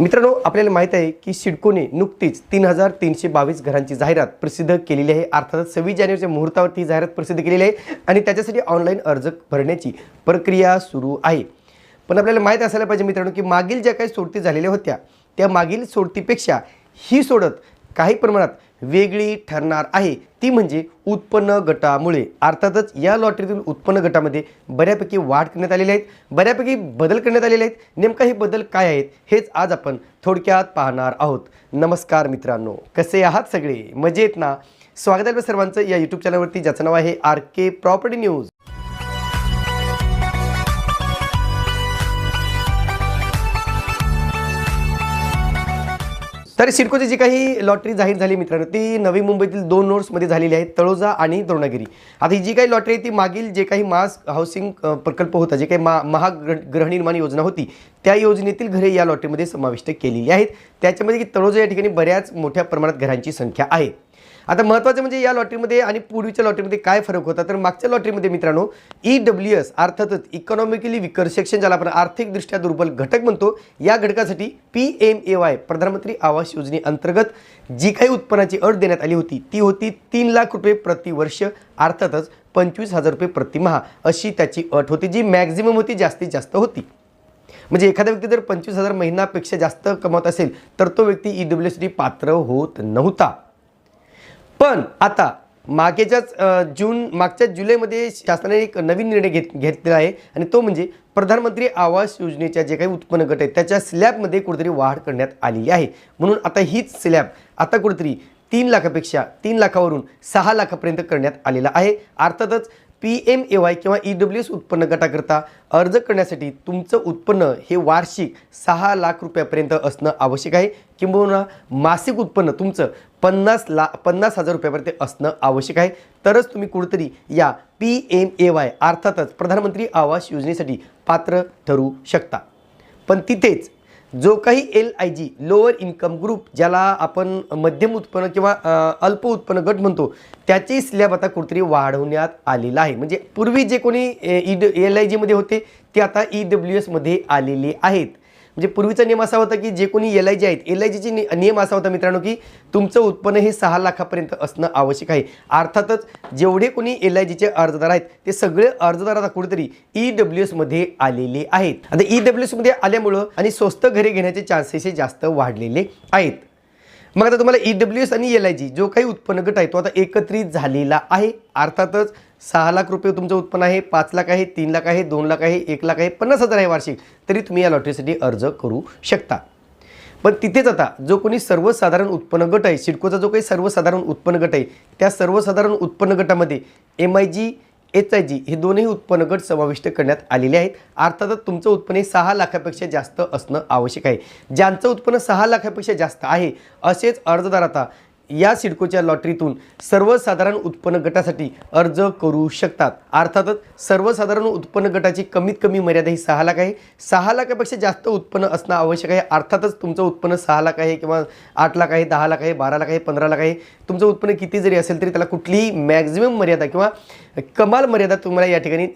मित्रांनो आपल्याला माहीत आहे की सिडकोने नुकतीच तीन हजार तीनशे बावीस घरांची जाहिरात प्रसिद्ध केलेली आहे. अर्थात सव्वीस जानेवारीच्या मुहूर्तावरती ही जाहिरात प्रसिद्ध केलेली आहे आणि त्याच्यासाठी ऑनलाईन अर्ज भरण्याची प्रक्रिया सुरू आहे. पण आपल्याला माहीत असायला पाहिजे मित्रांनो की मागील ज्या काही सोडती झालेल्या होत्या त्या मागील सोडतीपेक्षा ही सोडत काही प्रमाणात वेगळी ठरणार आहे. ती म्हणजे उत्पन्न गटामुळे. अर्थातच या लॉटरीतील उत्पन्न गटामध्ये बऱ्यापैकी वाढ करण्यात आलेली आहेत बऱ्यापैकी बदल करण्यात आलेले आहेत. नेमका हे बदल काय आहेत हेच आज आपण थोडक्यात पाहणार आहोत. नमस्कार मित्रांनो. कसे आहात सगळे? मजेत ना? स्वागत आहे सर्वांचं या यूट्यूब चॅनलवरती ज्याचं नाव आहे आर के प्रॉपर्टी न्यूज तर सिडकोची जी काही लॉटरी जाहीर झाली मित्रांनो ती नवी मुंबईतील दोन नोड्समध्ये झालेली आहे तळोजा आणि द्रोणागिरी. आता ही जी काही लॉटरी आहे ती मागील जे काही मास हाऊसिंग प्रकल्प होता जे काही मा महागृहनिर्माण योजना होती त्या योजनेतील घरे या लॉटरीमध्ये समाविष्ट केलेली आहेत. त्याच्यामध्ये की तळोजा या ठिकाणी बऱ्याच मोठ्या प्रमाणात घरांची संख्या आहे. आता महत्त्वाचं म्हणजे या लॉटरीमध्ये आणि पूर्वीच्या लॉटरीमध्ये काय फरक होता? तर मागच्या लॉटरीमध्ये मित्रांनो ई डब्ल्यू एस अर्थातच इकॉनॉमिकली विकर सेक्शन ज्याला आपण आर्थिकदृष्ट्या दुर्बल घटक म्हणतो या घटकासाठी पी एम ए वाय प्रधानमंत्री आवास योजनेअंतर्गत जी काही उत्पन्नाची अट देण्यात आली होती ती होती तीन लाख रुपये प्रतिवर्ष अर्थातच पंचवीस हजार रुपये प्रतिमहा अशी त्याची अट होती जी मॅक्झिमम होती जास्तीत जास्त होती. म्हणजे एखादा व्यक्ती जर पंचवीस हजार महिन्यापेक्षा जास्त कमवत असेल तर तो व्यक्ती ई डब्ल्यू एससाठी पात्र होत नव्हता. पण आता मागेच्याच जून मागच्या जुलैमध्ये शासनाने एक नवीन निर्णय घेत घेतलेला आहे आणि तो म्हणजे प्रधानमंत्री आवास योजनेच्या जे काही उत्पन्न गट आहेत त्याच्या स्लॅबमध्ये कुठेतरी वाढ करण्यात आलेली आहे. म्हणून आता हीच स्लॅब आता कुठेतरी तीन लाखापेक्षा तीन लाखावरून सहा लाखापर्यंत करण्यात आलेला आहे. अर्थातच पी एम ए वाय किंवा ई डब्ल्यू एस उत्पन्न गटाकरता अर्ज करण्यासाठी तुमचं उत्पन्न हे वार्षिक सहा लाख रुपयापर्यंत असणं आवश्यक आहे. किंबहुना मासिक उत्पन्न तुमचं पन्नास ला पन्नास हजार रुपयापर्यंत असणं आवश्यक आहे. तरच तुम्ही कुठेतरी या पी एम ए वाय अर्थातच प्रधानमंत्री आवास योजनेसाठी पात्र ठरू शकता. पण तिथेच जो काही L I G lower income group ज्याला आपण मध्यम उत्पन्न किंवा अल्प उत्पन्न गट म्हणतो त्याची स्लॅब आता कुठेतरी वाढवण्यात आलेला आहे. म्हणजे पूर्वी जे कोणी ई ड e, एल आय जीमध्ये होते ते आता ई डब्ल्यू एसमध्ये आलेले आहेत. म्हणजे पूर्वीचा नियम असा होता की जे कोणी एल आय जी आहेत एल आय जीची नियम असा होता मित्रांनो की तुमचं उत्पन्न हे सहा लाखापर्यंत असणं आवश्यक आहे. अर्थातच जेवढे कोणी एल आय जीचे अर्जदार आहेत ते सगळे अर्जदार आता कुठेतरी ई डब्ल्यू एसमध्ये आलेले आहेत. आता ई डब्ल्यू एसमध्ये आल्यामुळं आणि स्वस्त घरे घेण्याचे चान्सेस हे जास्त वाढलेले आहेत. मग आता तुम्हाला ई डब्ल्यू एस आणि एल आय जी जो काही उत्पन्न गट आहे तो आता एकत्रित झालेला आहे. अर्थातच सहा लाख रुपये तुमचं उत्पन्न आहे पाच लाख आहे तीन लाख आहे दोन लाख आहे एक लाख आहे पन्नास हजार आहे वार्षिक. तरी तुम्ही या लॉटरीसाठी अर्ज करू शकता. पण तिथेच आता जो कोणी सर्वसाधारण उत्पन्न गट आहे सिडकोचा जो काही सर्वसाधारण उत्पन्न गट आहे त्या सर्वसाधारण उत्पन्न गटामध्ये M I G H I G हे दोन्ही उत्पन्न गट समाविष्ट करण्यात आलेले आहेत. अर्थातच तुमचं उत्पन्न हे सहा लाखापेक्षा जास्त असणं आवश्यक आहे. ज्यांचं उत्पन्न सहा लाखापेक्षा जास्त आहे असेच अर्जदार आता या सिडकोच्या लॉटरीतून सर्वसाधारण उत्पन्न गटासाठी अर्ज करू शकतात. अर्थातच सर्वसाधारण उत्पन्न गटाची कमीत कमी मर्यादा ही सहा लाख आहे. सहा लाखापेक्षा जास्त उत्पन्न असणं आवश्यक आहे. अर्थातच तुमचं उत्पन्न सहा लाख आहे किंवा आठ लाख आहे दहा लाख आहे बारा लाख आहे पंधरा लाख आहे. तुमचं उत्पन्न किती जरी असेल तरी त्याला कुठलीही मॅक्झिमम मर्यादा किंवा कमाल मर्यादा तुम्हाला या ठिकाणी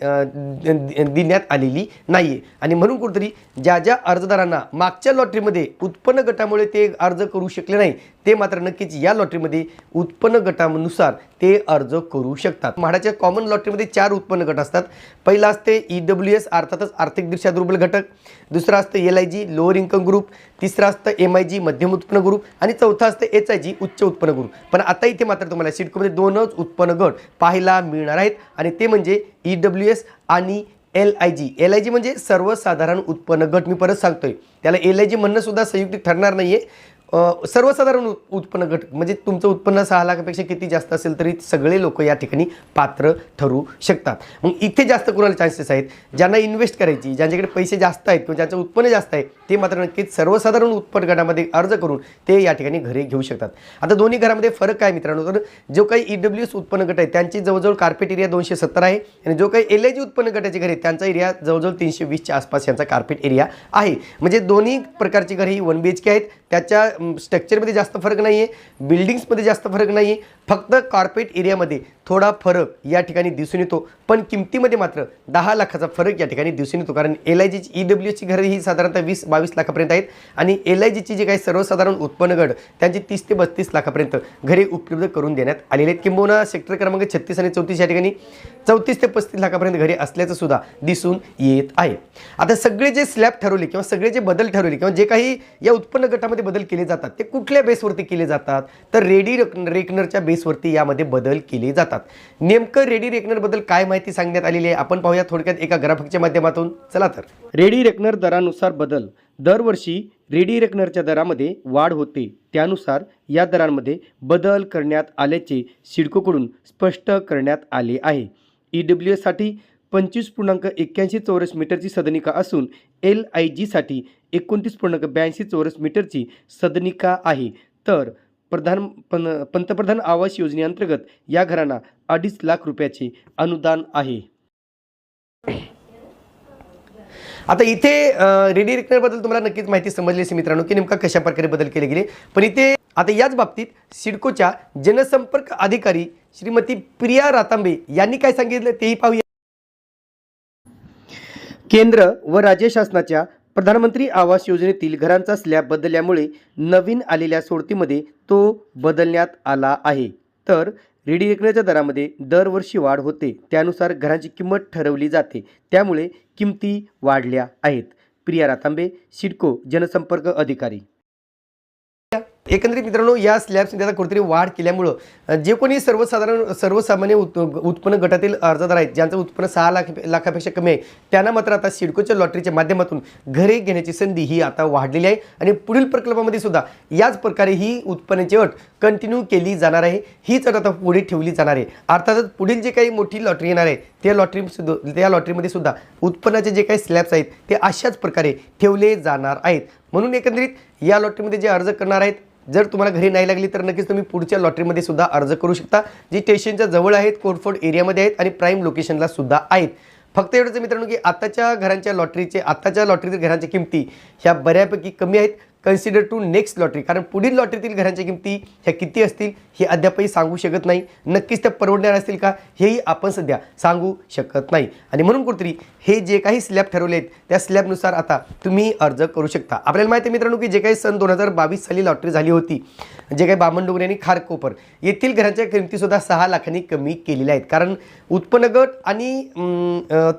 देण्यात आलेली नाही आहे आणि म्हणून कुठेतरी ज्या ज्या अर्जदारांना मागच्या लॉटरीमध्ये उत्पन्न गटामुळे ते अर्ज करू शकले नाही ते मात्र नक्कीच या लॉटरीमध्ये उत्पन्न गटानुसार ते अर्ज करू शकतात. म्हाडाच्या कॉमन लॉटरीमध्ये चार उत्पन्न गट असतात. पहिला असते ई डब्ल्यू एस अर्थातच आर्थिकदृष्ट्या दुर्बल घटक. दुसरा असतं L I G lower income group तिसरा असतं एम आय जी मध्यम उत्पन्न ग्रुप आणि चौथा असतं एच आय जी उच्च उत्पन्न ग्रुप पण आता इथे मात्र तुम्हाला सिडकोमध्ये दोनच उत्पन्न गट पाहायला मिळणार आहेत. आणि ते म्हणजे ई डब्ल्यू एस आणि L I G L I G म्हणजे सर्वसाधारण उत्पन्न गट मी परत सांगतोय. त्याला एल आय जी म्हणणं सुद्धा संयुक्तिक ठरणार नाही आहे सर्वसाधारण उत्पन्न गट म्हणजे तुमचं उत्पन्न सहा लाखापेक्षा किती जास्त असेल तरी सगळे लोक या ठिकाणी पात्र ठरू शकतात. मग इथे जास्त कोणाला चान्सेस आहेत? ज्यांना इन्व्हेस्ट करायची ज्यांच्याकडे पैसे जास्त आहेत किंवा ज्यांचं उत्पन्न जास्त आहे ते मात्र नक्कीच सर्वसाधारण उत्पन्न गटामध्ये अर्ज करून ते या ठिकाणी घरे घेऊ शकतात. आता दोन्ही घरामध्ये फरक काय मित्रांनो? तर जो काही ई डब्ल्यू एस उत्पन्न गट आहे त्यांची जवळजवळ कार्पेट एरिया दोनशे सत्तर आहे आणि जो काही एल आय जी उत्पन्न गटाचे घर आहेत, त्यांचा एरिया जवळजवळ तीनशे वीसच्या आसपास यांचा कार्पेट एरिया आहे. म्हणजे दोन्ही प्रकारची घरे ही वन बी एच के आहेत. त्याच्या स्ट्रक्चरमध्ये जास्त फरक नाही आहे बिल्डिंग्समध्ये जास्त फरक नाही आहे फक्त कार्पेट एरियामध्ये थोडा फरक या ठिकाणी दिसून येतो. पण किमतीमध्ये मात्र दहा लाखाचा फरक या ठिकाणी दिसून येतो. कारण एल आय जीची ई डब्ल्यूची घरं ही साधारणतः वीस बावीस लाखापर्यंत आहेत आणि एल आय जीची जे काही सर्वसाधारण उत्पन्न गट त्यांची तीस ते बत्तीस लाखापर्यंत घरे उपलब्ध करून देण्यात आलेले आहेत. किंबहुना सेक्टर क्रमांक छत्तीस आणि चौतीस या ठिकाणी चौतीस ते पस्तीस लाखापर्यंत घरे असल्याचं सुद्धा दिसून येत आहे. आता सगळे जे स्लॅब ठरवले किंवा सगळे जे बदल ठरवले किंवा जे काही या उत्पन्न गटामध्ये बदल केले जातात ते कुठल्या बेसवरती केले जातात? तर रेडी रेकनरच्या बेसवरती यामध्ये बदल केले जातात. नेमकं रेडी रेकनरबद्दल काय माहिती सांगण्यात आलेली आहे? आपण पाहूया थोडक्यात एका ग्राफिकच्या माध्यमातून. चला तर. रेडी रेकनर दरानुसार बदल. दरवर्षी रेडी रेकनरच्या दरामध्ये वाढ होते. त्यानुसार या दरांमध्ये बदल करण्यात आल्याचे सिडकोकडून स्पष्ट करण्यात आले आहे. ई डब्ल्यू एससाठी पंचवीस पूर्णांक एक्क्याऐंशी चौरस मीटरची सदनिका असून एल आय जीसाठी एकोणतीस पूर्णांक ब्याऐंशी चौरस मीटरची सदनिका आहे. तर प्रधान पन पंतप्रधान आवास योजनेअंतर्गत या घरांना अडीच लाख रुपयाचे अनुदान आहे. आता इथे रेडी रेकनरबद्दल तुम्हाला नक्कीच माहिती समजली असेल मित्रांनो की नेमका कशा प्रकारे बदल केले गेले. पण इथे आता याच बाबतीत सिडकोच्या जनसंपर्क अधिकारी श्रीमती प्रिया रातांबे यांनी काय सांगितलं तेही पाहूया. केंद्र व राज्य शासनाच्या प्रधानमंत्री आवास योजनेतील घरांचा स्लॅब बदलल्यामुळे नवीन आलेल्या सोडतीमध्ये तो बदलण्यात आला आहे. तर रेडी रेकनरच्या दरामध्ये दरवर्षी वाढ होते. त्यानुसार घरांची किंमत ठरवली जाते. त्यामुळे किमती वाढल्या आहेत. प्रिया रातांबे सिडको जनसंपर्क अधिकारी. एकंदरीत मित्रांनो या स्लॅब्समध्ये आता कुठेतरी वाढ केल्यामुळं जे कोणी सर्वसाधारण सर्वसामान्य उत् उत्पन्न गटातील अर्जदार आहेत ज्यांचं उत्पन्न सहा लाख लाखापेक्षा कमी आहे त्यांना मात्र आता सिडकोच्या लॉटरीच्या माध्यमातून घरे घेण्याची संधी ही आता वाढलेली आहे. आणि पुढील प्रकल्पामध्ये सुद्धा याच प्रकारे ही उत्पन्नाची अट कंटिन्यू केली जाणार आहे. हीच अट आता पुढे ठेवली जाणार आहे. अर्थातच पुढील जे काही मोठी लॉटरी येणार आहे त्या लॉटरी सुद्धा त्या लॉटरीमध्ये सुद्धा उत्पन्नाचे जे काही स्लॅब्स आहेत ते अशाच प्रकारे ठेवले जाणार आहेत. म्हणून एकंदरीत या लॉटरीमध्ये जे अर्ज करणार आहेत जर तुम्हाला घरी नाही लागली तर नक्कीच तुम्ही पुढच्या लॉटरीमध्ये सुद्धा अर्ज करू शकता जी स्टेशनच्या जवळ आहेत कोरफोर्ड एरियामध्ये आहेत आणि प्राईम लोकेशनला सुद्धा आहेत. फक्त एवढंच मित्रांनो की आताच्या घरांच्या लॉटरीचे आताच्या लॉटरीतील घरांच्या किमती ह्या बऱ्यापैकी कमी आहेत. कन्सिडर टू नेक्स्ट लॉटरी कारण पुढील लॉटरीतील घरांच्या किमती ह्या किती असतील हे अद्यापही सांगू शकत नाही. नक्कीच त्या परवडणार असतील का हेही आपण सध्या सांगू शकत नाही. आणि म्हणून कुठेतरी हे जे काही स्लॅब ठरवले आहेत त्या स्लॅबनुसार आता तुम्ही अर्ज करू शकता. आपल्याला माहिती आहे मित्रांनो की जे काही सन दोन हजार बावीस साली लॉटरी झाली होती जे काही बामणडोंगरी आणि खारकोपर येथील घरांच्या किमतीसुद्धा सहा लाखांनी कमी केलेल्या आहेत. कारण उत्पन्न गट आणि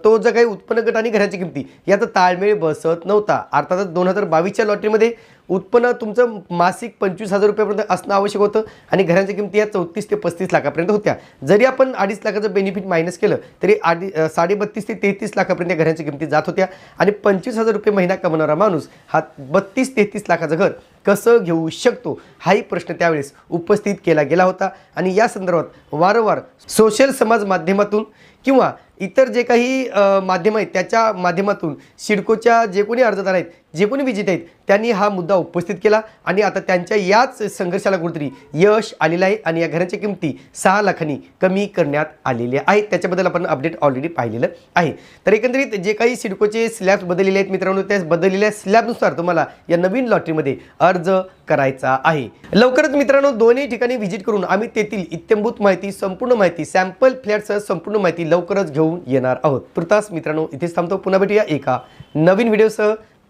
तो जो काही उत्पन्न गट आणि घरांची किमती याचा ताळमेळ बसत नव्हता. अर्थातच दोन हजार बावीसच्या लॉटरीमध्ये उत्पन्न तुमचं मासिक पंचवीस हजार रुपयापर्यंत असणं आवश्यक होतं आणि घरांच्या किमती या चौतीस ते पस्तीस लाखापर्यंत होत्या. जरी आपण अडीच लाखाचं बेनिफिट मायनस केलं तरी अडी साडेबत्तीस ते तेहतीस लाखापर्यंत या घरांच्या किमती जात होत्या. आणि पंचवीस हजार रुपये महिना कमवणारा माणूस हा बत्तीस तेहतीस लाखाचं घर कसं घेऊ शकतो हाही प्रश्न त्यावेळेस उपस्थित केला गेला होता. आणि या संदर्भात वारंवार सोशल समाज माध्यमातून किंवा इतर जे काही माध्यम आहेत त्याच्या माध्यमातून सिडकोच्या जे कोणी अर्जदार आहेत जे कोणी विजेते आहेत त्यांनी हा मुद्दा उपस्थित केला आणि आता त्यांच्या याच संघर्षाला कुठेतरी यश आलेलं आहे आणि या घरांच्या किमती सहा लाखांनी कमी करण्यात आलेल्या आहेत. त्याच्याबद्दल आपण अपडेट ऑलरेडी पाहिलेलं आहे. तर एकंदरीत जे काही सिडकोचे स्लॅब्स बदललेले आहेत मित्रांनो त्या बदललेल्या स्लॅबनुसार तुम्हाला या नवीन लॉटरीमध्ये अर्ज करायचा आहे. लवकरच मित्रांनो दोन्ही ठिकाणी व्हिजिट करून आम्ही तेथील इत्यंभूत माहिती संपूर्ण माहिती सॅम्पल फ्लॅटसह संपूर्ण माहिती लवकरच घेऊन येणार आहोत. तुर्तास मित्रांनो इथेच थांबतो. पुन्हा भेटूया एका नवीन व्हिडिओसह